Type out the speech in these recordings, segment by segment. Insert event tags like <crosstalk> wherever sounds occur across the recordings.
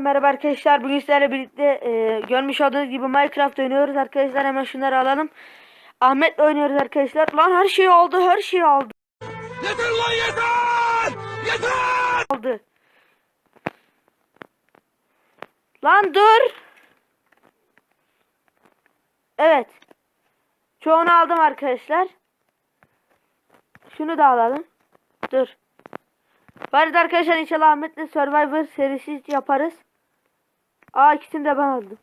merhaba arkadaşlar. Bugün sizlerle birlikte e, görmüş olduğunuz gibi Minecraft oynuyoruz arkadaşlar. Hemen şunları alalım. Ahmet'le oynuyoruz arkadaşlar. Lan her şey oldu, her şey oldu. Yeter lan yeter! Yeter! Oldu. Lan dur. Evet. Çoğunu aldım arkadaşlar. Şunu da alalım. Dur. Bari de arkadaşlar inşallah Ahmet'le Survivor serisi yaparız. Aa ikisini de ben aldım.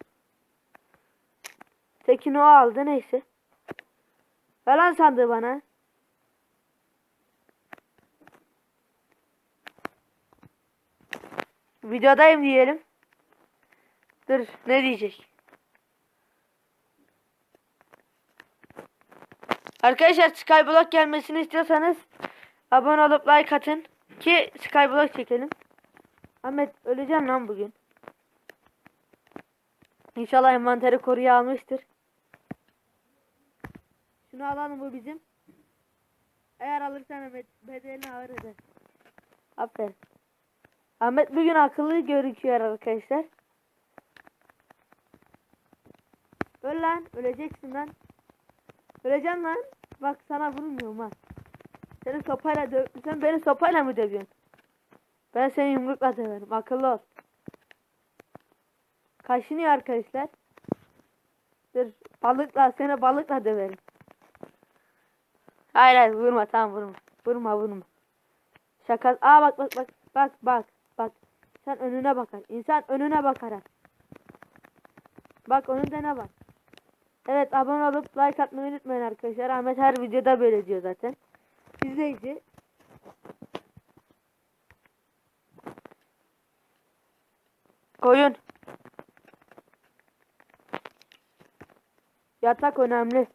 Tekini o aldı neyse. Ver lan sandığı bana. Videodayım diyelim. Dur ne diyecek? Arkadaşlar Skyblock gelmesini istiyorsanız abone olup like atın ki Skyblock çekelim. Ahmet öleceğim lan bugün. İnşallah envanteri koruya almıştır. Şunu alalım bu bizim. Eğer alırsan Ahmet bedelini ağır eder. Aferin. Ahmet bugün akıllı görünüyor arkadaşlar. Öl lan. Öleceksin lan. Öleceksin lan. Bak sana vurmuyorum ha. Seni sopayla döv... Sen beni sopayla mı dövüyorsun? Ben seni yumrukla döverim. Akıllı ol. Kaşınıyor arkadaşlar. Dur. Balıkla seni balıkla döverim. Hayır hayır vurma tamam vurma. Vurma vurma. Şaka. Aa bak bak bak. Bak bak. Bak. Sen önüne bakar. İnsan önüne bakar. ha. Bak önünde ne var? Evet abone olup like atmayı unutmayın arkadaşlar. Ahmet her videoda böyle diyor zaten. İzleyici. Koyun. Yatak önemli.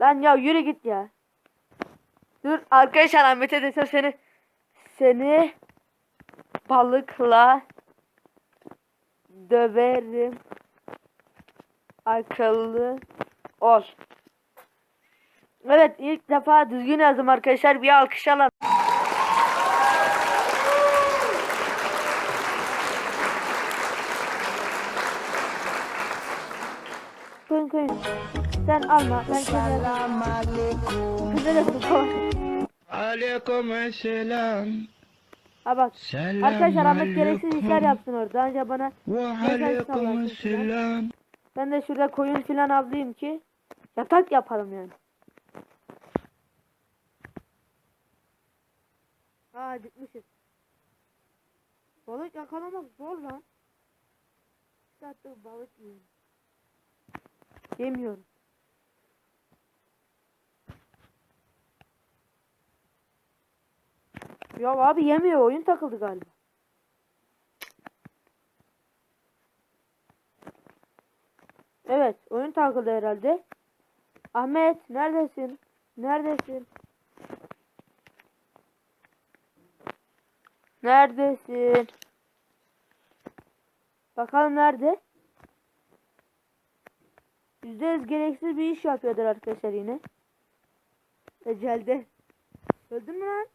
Lan ya yürü git ya. Dur arkadaşlar Ahmet'e desem seni seni balıkla döverim. Akıllı ol. Evet ilk defa düzgün yazdım arkadaşlar. Bir alkış alalım. Koyun. Sen alma. Ben Selam aleyküm. Da tutma. Aleyküm selam. Ha bak. Selam Arkadaşlar Ahmet gereksiz işler yapsın orada. Anca bana aleyküm selam. ben de şurada koyun filan avlayayım ki yatak yapalım yani. Aa acıkmışız. Balık yakalamak zor lan. Bir saattir balık yiyorum. Yemiyorum. Ya abi yemiyor oyun takıldı galiba. Evet oyun takıldı herhalde. Ahmet neredesin? Neredesin? Neredesin? Bakalım nerede? Yüzde yüz gereksiz bir iş yapıyordur arkadaşlar yine. Ecelde. Öldün mü lan?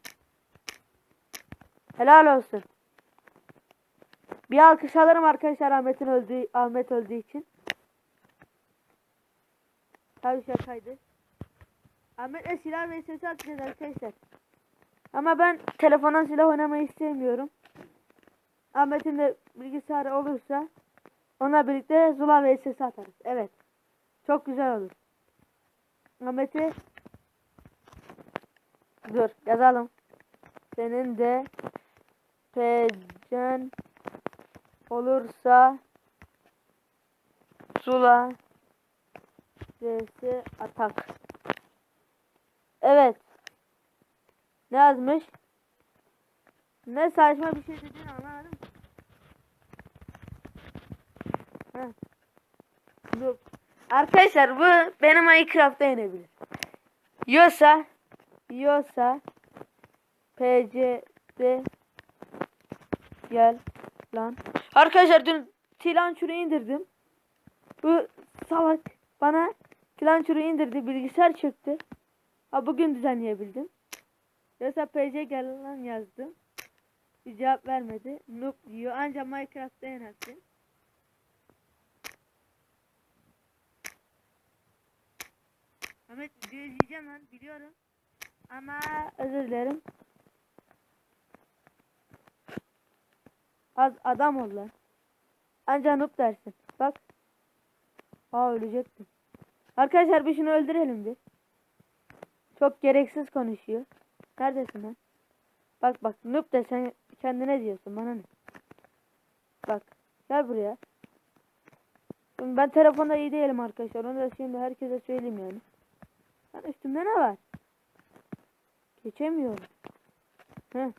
Helal olsun. Bir alkış alırım arkadaşlar Ahmet'in öldüğü Ahmet öldüğü için. Tabii şakaydı. Ahmet'le silah ve ses atacağız arkadaşlar. Ama ben telefondan silah oynamayı istemiyorum. Ahmet'in de bilgisayarı olursa onunla birlikte Zula ve ses atarız. Evet. Çok güzel olur. Ahmet'i Dur yazalım. Senin de Pecen olursa Zula vs atak. Evet. Ne yazmış? Ne saçma bir şey dediğini anlamadım. Heh. Dur. Arkadaşlar bu benim Minecraft'ta yenebilir. Yosa Yosa PC'de gel lan. Arkadaşlar dün Tilançur'u indirdim. Bu salak bana Tilançur'u indirdi bilgisayar çöktü. Ha bugün düzenleyebildim. Yoksa PC gel lan yazdım. Bir cevap vermedi. Noob diyor. Ancak Minecraft'ta yenersin. Ahmet video izleyeceğim lan biliyorum. Ama özür dilerim. Az adam ol lan. Anca noob dersin. Bak. Aa ölecektim. Arkadaşlar bir şunu öldürelim bir. Çok gereksiz konuşuyor. Neredesin lan? Bak bak noob de sen kendine diyorsun bana ne? Bak gel buraya. Ben telefonda iyi değilim arkadaşlar. Onu da şimdi herkese söyleyeyim yani. Lan üstümde ne var? Geçemiyorum. Heh.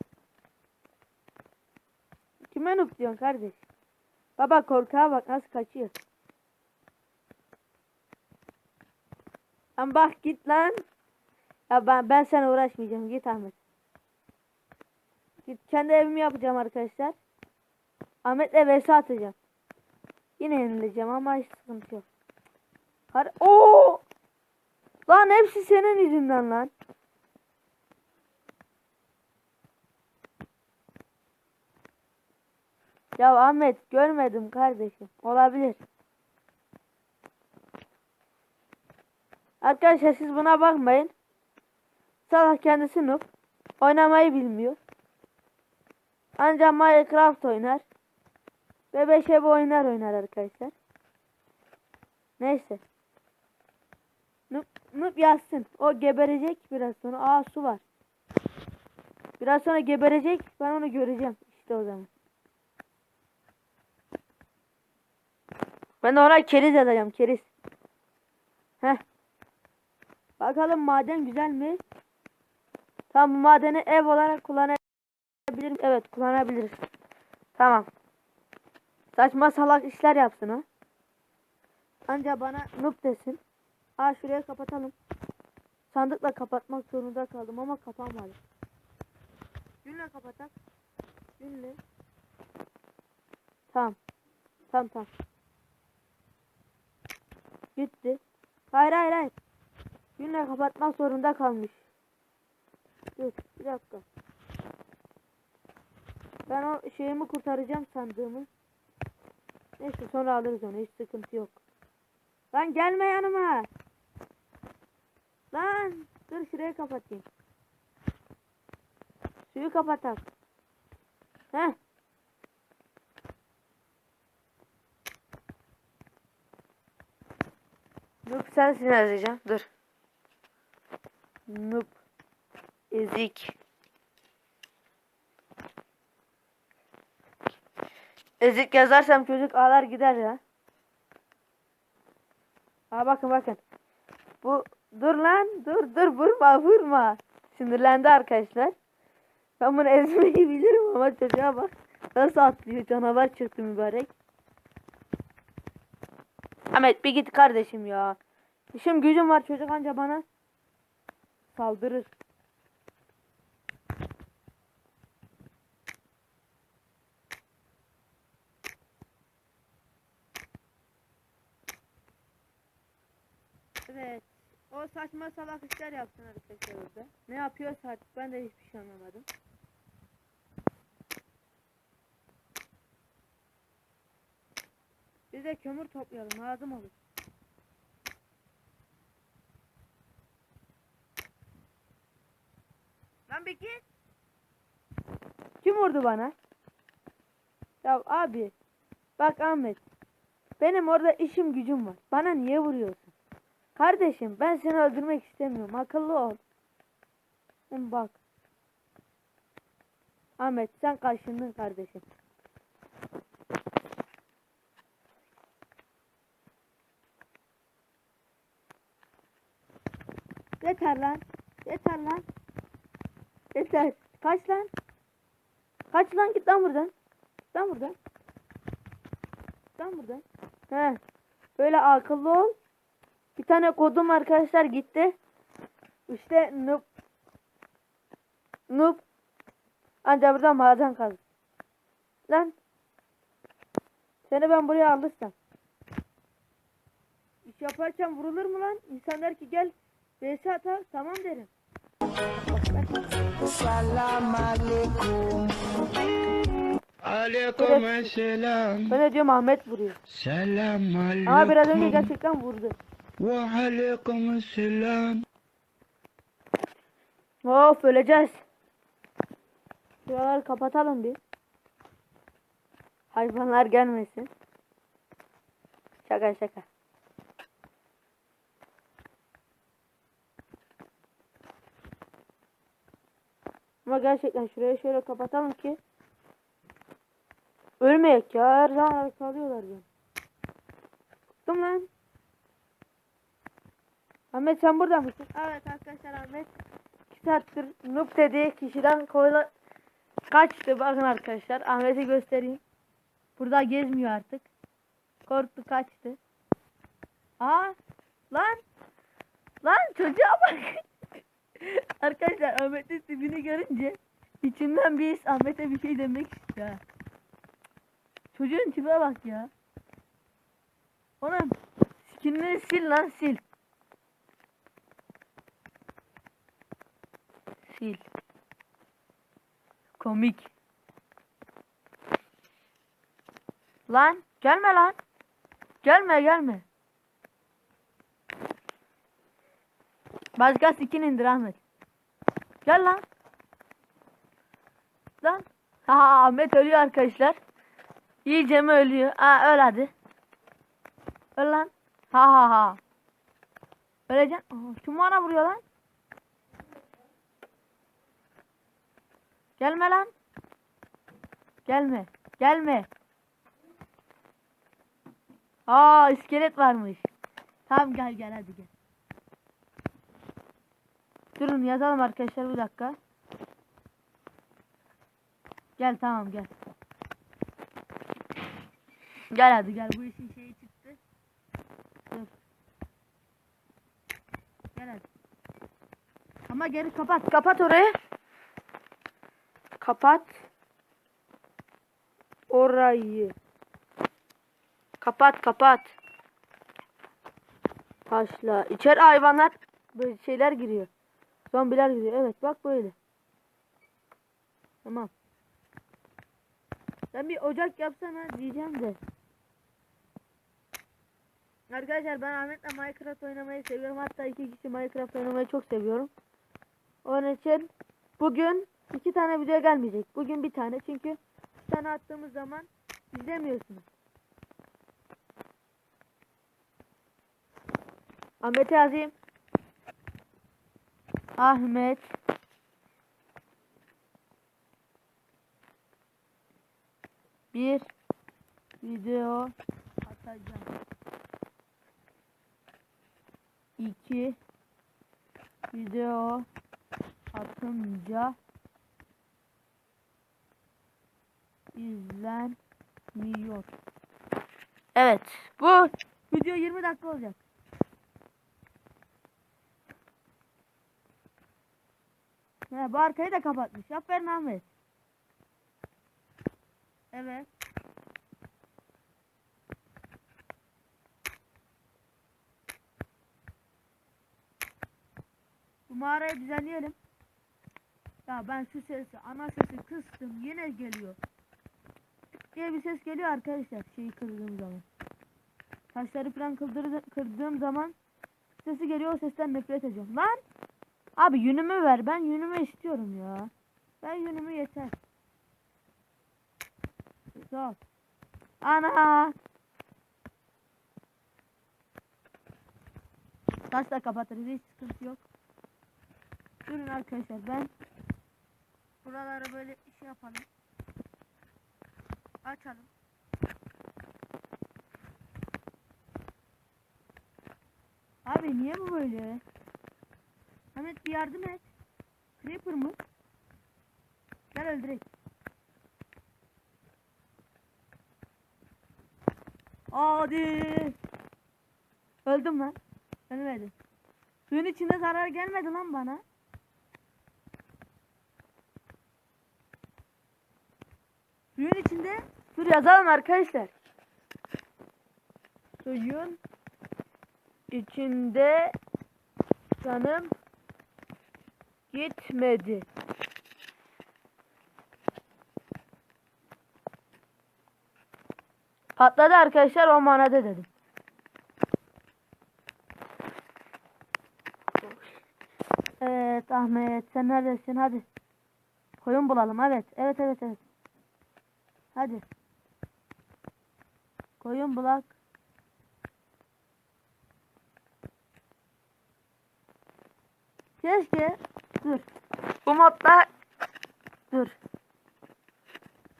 Kime noob diyorsun kardeş? Baba korkağa bak nasıl kaçıyor. Lan bak git lan. Ya ben, ben sana uğraşmayacağım. Git Ahmet. Git kendi evimi yapacağım arkadaşlar. Ahmet'le vs atacağım. Yine yenileceğim ama hiç sıkıntı yok. Har Oo! Lan hepsi senin yüzünden lan. Ya Ahmet görmedim kardeşim. Olabilir. Arkadaşlar siz buna bakmayın. Salak kendisi noob. Oynamayı bilmiyor. Ancak Minecraft oynar. Ve 5 ev oynar oynar arkadaşlar. Neyse. Noob, noob yazsın. O geberecek biraz sonra. Aa su var. Biraz sonra geberecek. Ben onu göreceğim. İşte o zaman. Ben de ona keriz yazacağım. Keriz. Heh. Bakalım maden güzel mi? Tamam bu madeni ev olarak kullanabilirim. Evet kullanabiliriz. Tamam. Saçma salak işler yapsın o. Anca bana noob desin. Aa şuraya kapatalım. Sandıkla kapatmak zorunda kaldım ama kapanmadı. Günle kapatak. Günle. Tamam. Tamam tamam. Gitti. Hayır hayır hayır. Günle kapatmak zorunda kalmış. Dur bir dakika. Ben o şeyimi kurtaracağım sandığımı. Neyse sonra alırız onu hiç sıkıntı yok. Lan gelme yanıma. Lan dur şurayı kapatayım. Suyu kapatak. Heh. Noob sensin yazacağım. Dur. Noob. Ezik. Ezik yazarsam çocuk ağlar gider ya. Aa bakın bakın. Bu dur lan dur dur vurma vurma. Sinirlendi arkadaşlar. Ben bunu ezmeyi bilirim ama çocuğa bak. Nasıl atlıyor canavar çıktı mübarek. Ahmet bir git kardeşim ya. İşim gücüm var çocuk anca bana saldırır. Evet. Saçma salak işler yapsın arkadaşlar orada. Ne yapıyorsa artık ben de hiçbir şey anlamadım. Biz de kömür toplayalım lazım olur. Lan bir git. Kim vurdu bana? Ya abi. Bak Ahmet. Benim orada işim gücüm var. Bana niye vuruyorsun? Kardeşim ben seni öldürmek istemiyorum. Akıllı ol. Bak. Ahmet sen kaşındın kardeşim. Yeter lan. Yeter lan. Yeter. Kaç lan. Kaç lan git lan buradan. Git lan buradan. Git lan buradan. He. Böyle akıllı ol. Bir tane kodum arkadaşlar gitti. İşte noob. Noob. Ancak buradan maden kaldı. Lan. Seni ben buraya alırsam. İş yaparken vurulur mu lan? İnsan der ki gel. VS atar. Tamam derim. Salam alaikum. Aleyküm selam. Ben de diyorum Ahmet vuruyor. Selam aleyküm. Ama biraz önce gerçekten vurdu. Ve aleyküm selam. Of öleceğiz. Şuraları kapatalım bir. Hayvanlar gelmesin. Şaka şaka. Ama gerçekten şurayı şöyle kapatalım ki ölmeyek ya. Her zaman kalıyorlar ya. Bıktım lan. Ahmet sen burada mısın? Evet arkadaşlar Ahmet 2 saattir noob dediği kişiden koyla kaçtı. Bakın arkadaşlar Ahmet'i göstereyim. Burada gezmiyor artık. Korktu kaçtı. Aa lan lan çocuğa bak. <laughs> arkadaşlar Ahmet'in tipini görünce içimden bir Ahmet'e bir şey demek istiyor. Çocuğun tipe bak ya. Oğlum skinini sil lan sil. Sil. Komik. Lan gelme lan. Gelme gelme. Başka skin indir Ahmet. Gel lan. Lan. <laughs> Ha Ahmet ölüyor arkadaşlar. İyice mi ölüyor? Aa öl hadi. Öl lan. Ha ha ha. Öleceksin. Aa, Kim bana vuruyor lan? Gelme lan. Gelme. Gelme. Aa iskelet varmış. Tamam gel gel hadi gel. Durun yazalım arkadaşlar bir dakika. Gel tamam gel. Gel hadi gel bu işin şeyi çıktı. Dur. Gel hadi. Ama geri kapat. Kapat orayı. Kapat. Orayı. Kapat kapat. Taşla. İçeri hayvanlar böyle şeyler giriyor. Zombiler giriyor. Evet bak böyle. Tamam. Sen bir ocak yapsana diyeceğim de. Arkadaşlar ben Ahmet'le Minecraft oynamayı seviyorum. Hatta iki kişi Minecraft oynamayı çok seviyorum. Onun için bugün iki tane video gelmeyecek. Bugün bir tane çünkü bir tane attığımız zaman izlemiyorsunuz. Ahmet'e yazayım. Ahmet bir video atacağım. İki video atınca izlenmiyor. Evet. Bu video 20 dakika olacak. He, bu arkayı da kapatmış. Aferin Ahmet. Evet. Bu mağarayı düzenleyelim. Ya ben şu sesi, ana sesi kıstım. Yine geliyor. Diye bir ses geliyor arkadaşlar. Şeyi kırdığım zaman. Taşları falan kırdırdığım, kırdığım zaman sesi geliyor. O sesten nefret ediyorum. Lan! Abi yünümü ver. Ben yünümü istiyorum ya. Ben yünümü yeter. Sağ ol. Ana! Taş da kapatırız. Hiç sıkıntı yok. Durun arkadaşlar ben buraları böyle şey yapalım. Açalım. Abi niye bu böyle? Ahmet bir yardım et. Creeper mı? Gel öldürek. Hadi. Öldüm lan. Ölmedim. Suyun içinde zarar gelmedi lan bana. Suyun içinde dur yazalım arkadaşlar. Suyun içinde canım Gitmedi. Patladı arkadaşlar o manada dedim. Evet Ahmet sen neredesin hadi. Koyun bulalım evet. Evet evet evet. Hadi. Koyun bulak. Keşke dur. Bu modda dur.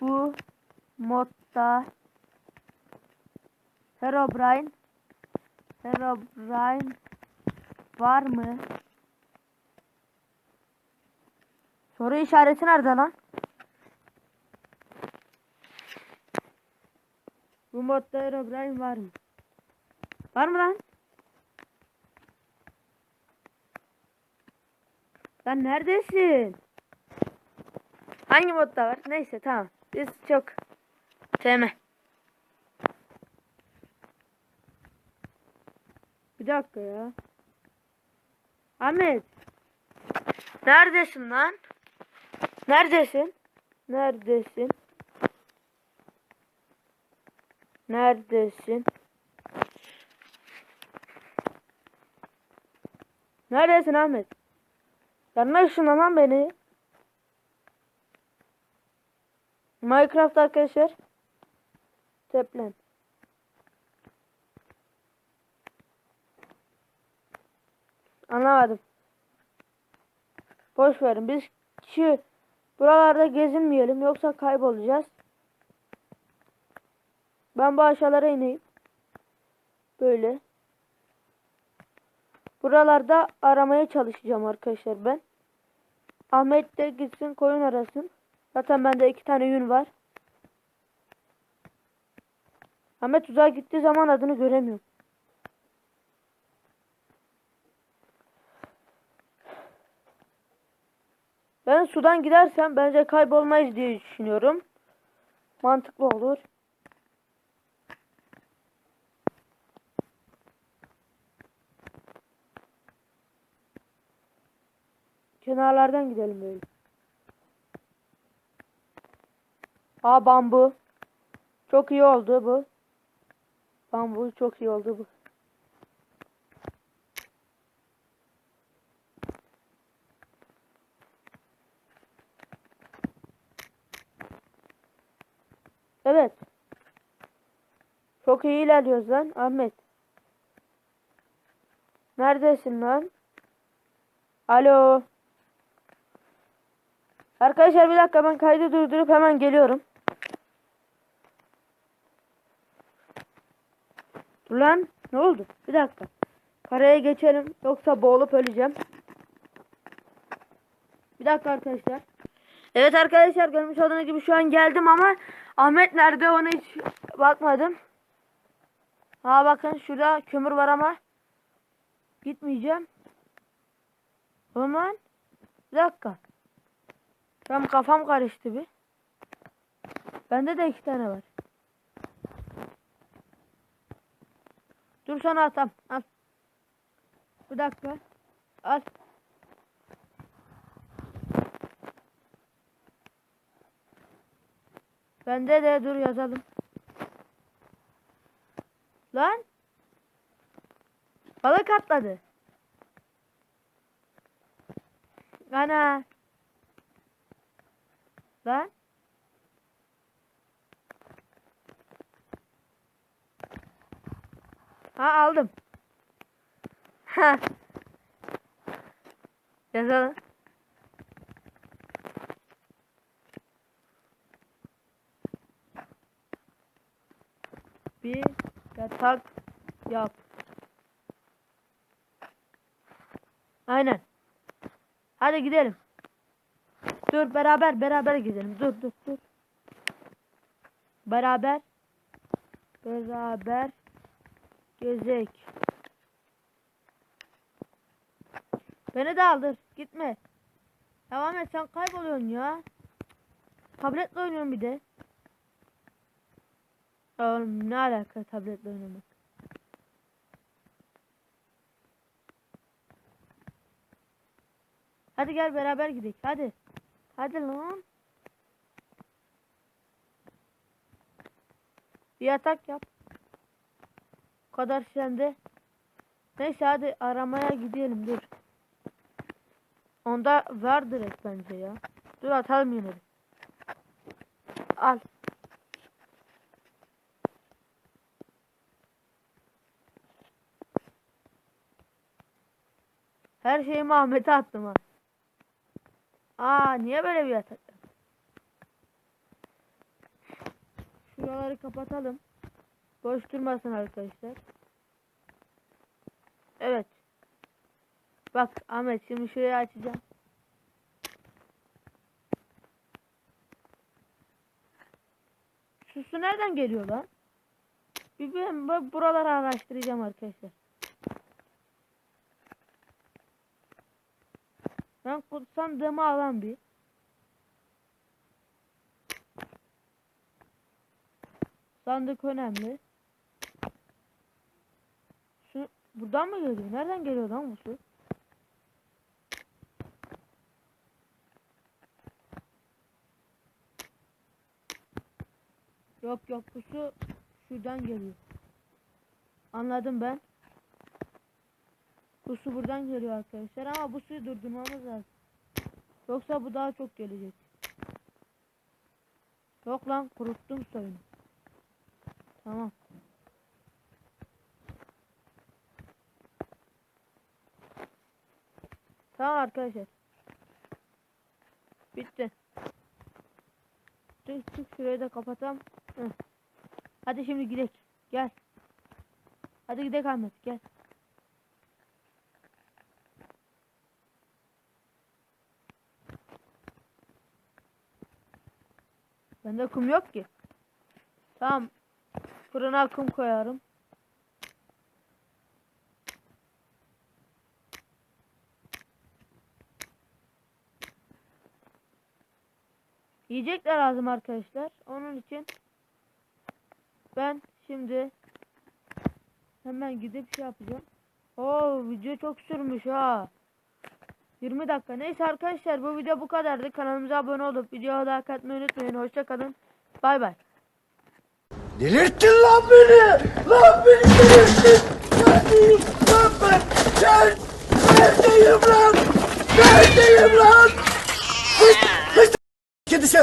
Bu modda Herobrine Herobrine var mı? Soru işareti nerede lan? Bu modda Herobrine var mı? Var mı lan? Lan neredesin? Hangi modda var? Neyse tamam. Biz çok sevme. Bir dakika ya. Ahmet. Neredesin lan? Neredesin? Neredesin? Neredesin? Neredesin Ahmet? Yanına ışınlan lan beni. Minecraft arkadaşlar. Teplen. Anlamadım. Boş verin. Biz şu buralarda gezinmeyelim yoksa kaybolacağız. Ben bu aşağılara ineyim. Böyle. Buralarda aramaya çalışacağım arkadaşlar ben. Ahmet de gitsin koyun arasın. Zaten bende iki tane yün var. Ahmet uzağa gittiği zaman adını göremiyorum. Ben sudan gidersem bence kaybolmayız diye düşünüyorum. Mantıklı olur. Kenarlardan gidelim böyle. Aa bambu. Çok iyi oldu bu. Bambu çok iyi oldu bu. Evet. Çok iyi ilerliyoruz lan Ahmet. Neredesin lan? Alo. Arkadaşlar bir dakika ben kaydı durdurup hemen geliyorum. Dur ne oldu? Bir dakika. Karaya geçelim yoksa boğulup öleceğim. Bir dakika arkadaşlar. Evet arkadaşlar görmüş olduğunuz gibi şu an geldim ama Ahmet nerede onu hiç bakmadım. Ha bakın şurada kömür var ama gitmeyeceğim. O zaman bir dakika. Benim kafam karıştı bir. Bende de iki tane var. Dur sana atam. Al. Bir dakika. Al. Bende de dur yazalım. Lan. Balık atladı. Ana. Lan. Ha aldım. Ha. Yazalım. Bir yatak yap. Aynen. Hadi gidelim. Dur beraber beraber gidelim. Dur dur dur. Beraber beraber gezek. Beni de aldır. Gitme. Devam et sen kayboluyorsun ya. Tabletle oynuyorum bir de. Oğlum ne alaka tabletle oynamak? Hadi gel beraber gidelim. Hadi. Hadi lan. Bir yatak yap. O kadar sende. Neyse hadi aramaya gidelim dur. Onda var direkt bence ya. Dur atalım yine. Al. Her şeyimi Ahmet'e attım ha. Aa niye böyle bir yatak? Şuraları kapatalım. Boş durmasın arkadaşlar. Evet. Bak Ahmet şimdi şurayı açacağım. Şu su nereden geliyor lan? Bir ben bu- buraları araştıracağım arkadaşlar. Ben kutsandığımı alan bir. Sandık önemli. Şu buradan mı geliyor? Nereden geliyor lan bu su? Yok yok bu su şuradan geliyor. Anladım ben. Bu su buradan geliyor arkadaşlar ama bu suyu durdurmamız lazım. Yoksa bu daha çok gelecek. Yok lan kuruttum suyunu. Tamam. Tamam arkadaşlar. Bitti. Çık çık şurayı da kapatalım. Heh. Hadi şimdi gidelim. Gel. Hadi gidelim Ahmet gel. Bende kum yok ki. Tamam. Fırına kum koyarım. Yiyecekler lazım arkadaşlar. Onun için ben şimdi hemen gidip şey yapacağım. Oo video çok sürmüş ha. 20 dakika. Neyse arkadaşlar bu video bu kadardı. Kanalımıza abone olup videoya like atmayı unutmayın. Hoşça kalın. Bay bay. Delirttin lan beni! Lan beni delirttin! Neredeyim lan ben? Gel! Neredeyim lan? Neredeyim lan? Hıç! Kedisi!